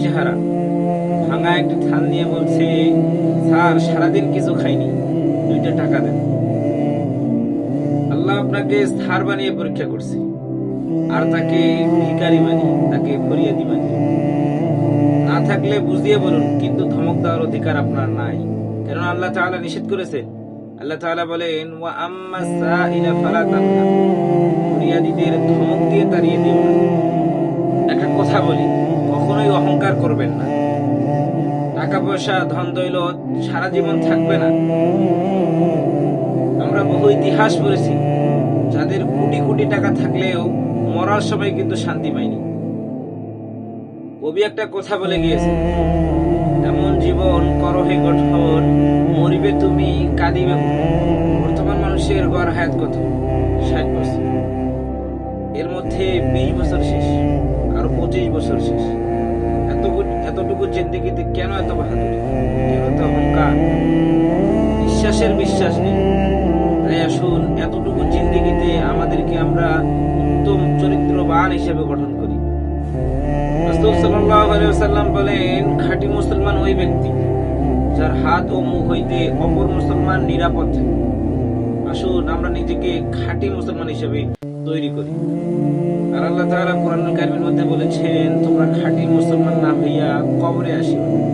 চেহারা। ভাঙা একটি থাল নিয়ে বলছে, স্যার, সারাদিন কিছু খাইনি, দুইটা টাকা দেন। আল্লাহ আপনাকে স্থার বানিয়ে পরীক্ষা করছে। আর তাকে ভিকারি বানিয়ে, তাকে ফরিয়াদি বানিয়ে। না থাকলে বুঝিয়ে বলুন, কিন্তু ধমক দেওয়ার অধিকার আপনার নাই। কারণ আল্লাহ তাআলা নিষেধ করেছে আল্লাহ তাআলা বলেন, ওয়া আম্মা সাইলা ফালা তানহার টাকা পয়সা ধন দৌলত সারা জীবন থাকবে না। আমরা বহু ইতিহাস পড়েছি, যাদের কোটি কোটি টাকা থাকলেও মরার সময় কিন্তু শান্তি পায়নি কবি একটা কথা বলে গিয়েছে, এমন জীবন করহে গঠন মরিবে তুমি, কাঁদিবে বর্তমান মানুষের গড় হায়াত কত? ষাট বছর। এর মধ্যে বিশ বছর শেষ, আরও পঁচিশ বছর শেষ। জিন্দিগিতে কেন এত বাহাদুরি? বিশ্বাস নেই। আসুন, এতটুকু জিন্দিগিতে আমাদেরকে আমরা উত্তম চরিত্রবান হিসেবে গঠন করি। ওয়াসাল্লাম বলেন, খাঁটি মুসলমান ওই ব্যক্তি যার হাত ও মুখ হইতে অপর মুসলমান নিরাপদ থাকে। আসুন, আমরা নিজেকে খাঁটি মুসলমান হিসেবে তৈরি করি। আর আল্লাহ তাআলা কোরআন কারীমের মধ্যে বলেছেন, তোমরা খাঁটি মুসলমান